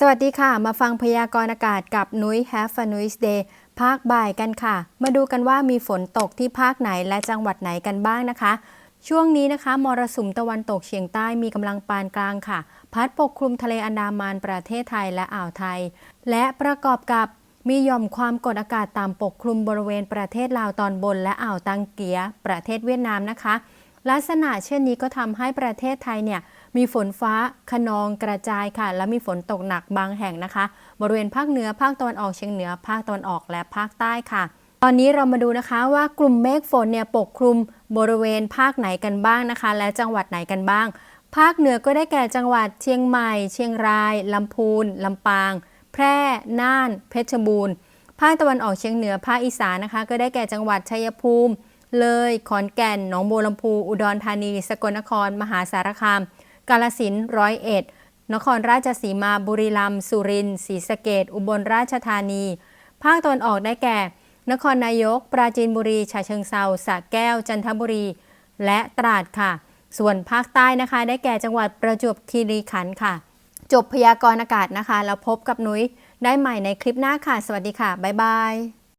สวัสดีค่ะ มาฟังพยากรณ์อากาศกับนุ้ย Have a nice day ภาคบ่ายกันค่ะ มาดูกันว่ามีฝนตกที่ภาคไหนและจังหวัดไหนกันบ้างนะคะ ช่วงนี้นะคะ มรสุมตะวันตกเฉียงใต้มีกำลังปานกลางค่ะ พัดปกคลุมทะเลอันดามันประเทศไทยและอ่าวไทย และประกอบกับมีหย่อมความกดอากาศต่ำปกคลุมบริเวณประเทศลาวตอนบนและอ่าวตังเกีย ประเทศเวียดนามนะคะ ลักษณะเช่นนี้ก็ทำให้ประเทศไทยเนี่ยมีฝนฟ้าขนองกระจายค่ะ และมีฝนตกหนักบางแห่งนะคะ บริเวณภาคเหนือภาคตะวันออกเฉียงเหนือ ภาคตะวันออกและภาคใต้ค่ะ ตอนนี้เรามาดูนะคะว่ากลุ่มเมฆฝนเนี่ยปกคลุมบริเวณภาคไหนกันบ้างนะคะ และจังหวัดไหนกันบ้าง ภาคเหนือก็ได้แก่จังหวัดเชียงใหม่ เชียงรายลำพูนลำปาง แพร่ น่าน เพชรบูรณ์ ภาคตะวันออกเฉียงเหนือภาคอีสานนะคะ ก็ได้แก่จังหวัดชัยภูมิ เลย ขอนแก่น หนองบัวลำพู อุดรธานี สกลนคร มหาสารคาม กาฬสินร้อยเอ็ด นครราชสีมา บุรีรัมย์ สุรินทร์ ศรีสะเกดอุบลราชธานี ภาคตะวันออกได้แก่ นครนายก ปราจีนบุรี ฉะเชิงเซาสระแก้ว จันทบุรี และตราดค่ะ ส่วนภาคใต้นะคะ ได้แก่จังหวัดประจวบคีรีขันธ์ค่ะ จบพยากรณ์อากาศนะคะ แล้วพบกับนุ้ยได้ใหม่ในคลิปหน้าค่ะ สวัสดีค่ะ บ๊ายบาย